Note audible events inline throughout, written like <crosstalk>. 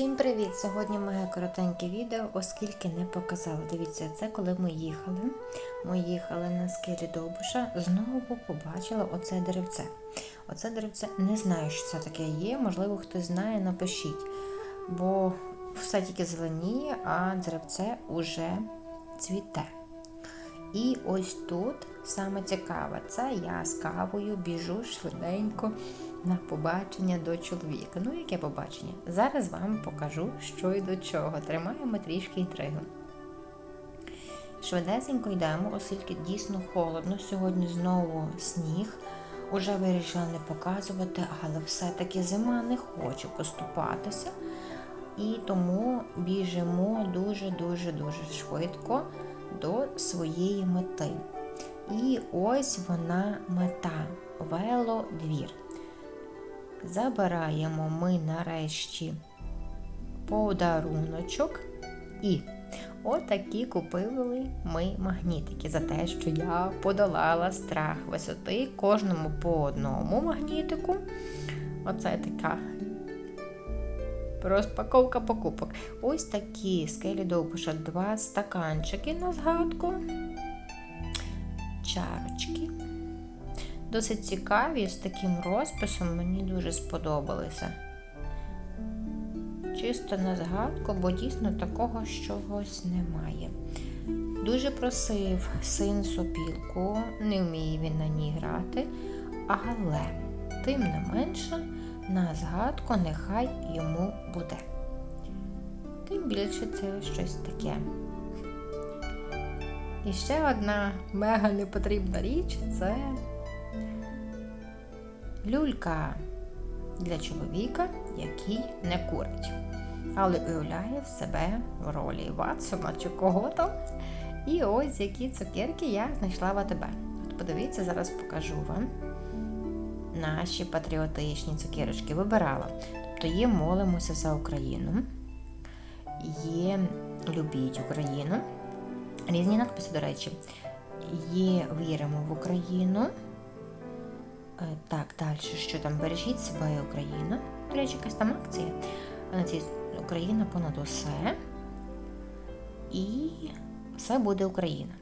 Всім привіт! Сьогодні моє коротеньке відео, оскільки не показала. Дивіться, це коли ми їхали. Ми їхали на скелі Довбуша, знову побачила оце деревце. Оце деревце не знаю, що це таке є. Можливо, хтось знає, напишіть. Бо все тільки зеленіє, а деревце уже цвіте. І ось тут саме цікаве, це я з кавою біжу швиденько на побачення до чоловіка. Ну, яке побачення? Зараз вам покажу, що і до чого. Тримаємо трішки інтригу. Швидесенько йдемо, оскільки дійсно холодно. Сьогодні знову сніг. Уже вирішила не показувати, але все-таки зима не хоче поступатися. І тому біжимо дуже-дуже дуже швидко до своєї мети. І ось вона мета велодвір. Забираємо ми нарешті подаруночок і отакі купили ми магнітики за те, що я подолала страх висоти кожному по одному магнітику. Оце така розпаковка покупок. Ось такі скелі довбуша, два стаканчики на згадку, чарочки. Досить цікаві, з таким розписом мені дуже сподобалися. Чисто на згадку, бо дійсно такого чогось немає. Дуже просив син сопілку, не вміє він на ній грати, але, тим не менше, на згадку нехай йому буде. Тим більше це щось таке. І ще одна мега непотрібна річ це люлька для чоловіка, який не курить, але уявляє в себе в ролі Ватсона чи кого там. І ось які цукерки я знайшла в АТБ. От подивіться, зараз покажу вам наші патріотичні цукерочки. Вибирала. Тобто є молимося за Україну, є Любіть Україну. Різні надписи, до речі, є Віримо в Україну. Е, Так, далі, що там? Бережіть себе і Україну. До речі, якась там акція. На цій Україна понад усе. І все буде Україна.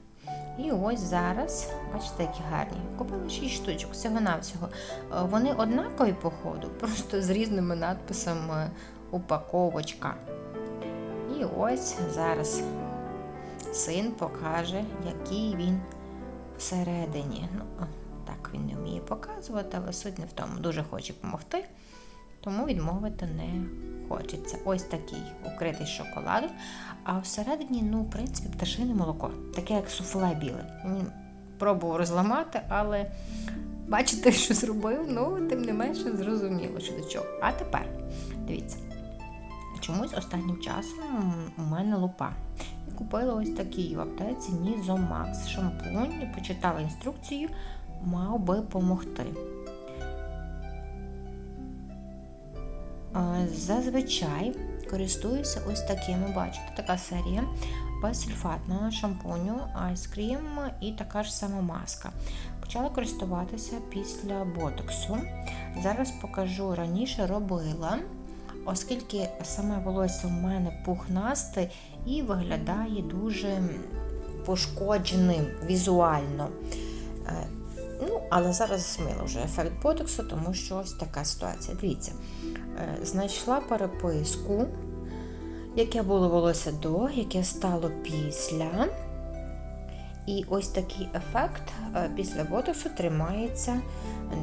І ось зараз, бачите, які гарні. Купила 6 штучок, всього-навсього. Е, Вони однакові по ходу, <laughs> просто з різними надписами упаковочка. І ось зараз син покаже, який він всередині. Ну, так він не вміє показувати, але суть не в тому. Дуже хоче допомогти, тому відмовити не хочеться. Ось такий укритий шоколадом. А всередині, ну, в принципі, пташине молоко, таке як суфле біле. Пробував розламати, але бачите, <laughs> що зробив, ну, тим не менше, зрозуміло, що до чого. А тепер, дивіться, чомусь останнім часом у мене лупа. Я купила ось такий в аптеці Нізомакс шампунь, почитала інструкцію, мав би допомогти. Зазвичай користуюся ось такими, бачите, така серія безсульфатного шампуню, айскрім і така ж сама маска. Почала користуватися після ботоксу. Зараз покажу, раніше робила, оскільки саме волосся в мене пухнасте і виглядає дуже пошкодженим візуально. Але зараз змила вже ефект ботоксу, тому що ось така ситуація. Дивіться, знайшла переписку, яке було волосся до, яке стало після. І ось такий ефект після ботоксу тримається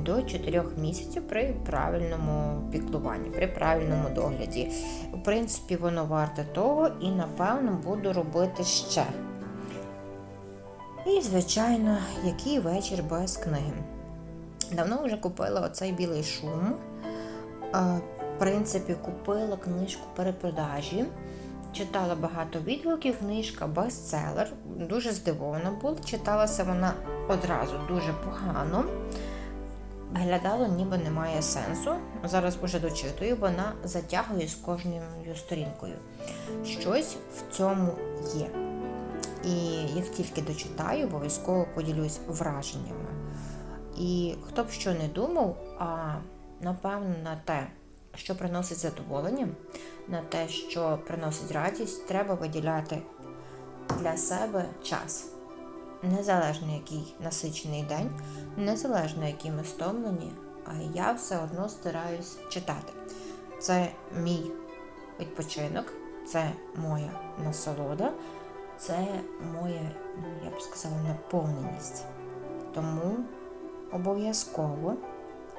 до 4 місяців при правильному піклуванні, при правильному догляді. В принципі, воно варте того, і, напевно, буду робити ще. І, звичайно, який вечір без книги. Давно вже купила оцей білий шум. В принципі, купила книжку перепродажі. Читала багато відгуків, книжка бестселер. Дуже здивована була. Читалася вона одразу дуже погано. Виглядало, ніби немає сенсу. Зараз уже дочитую, вона затягує з кожною сторінкою. Щось в цьому є. Як тільки дочитаю, обов'язково поділюсь враженнями. І хто б що не думав, а напевно на те, що приносить задоволення, на те, що приносить радість, треба виділяти для себе час. Незалежно який насичений день, незалежно які ми стомлені, я все одно стараюсь читати. Це мій відпочинок, це моя насолода, це моя, ну, я б сказала, наповненість. Тому обов'язково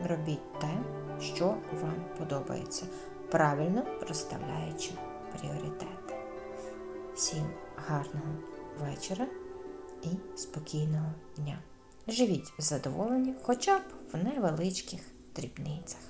робіть те, що вам подобається, правильно розставляючи пріоритети. Всім гарного вечора і спокійного дня. Живіть в задоволенні хоча б в невеличких дрібницях.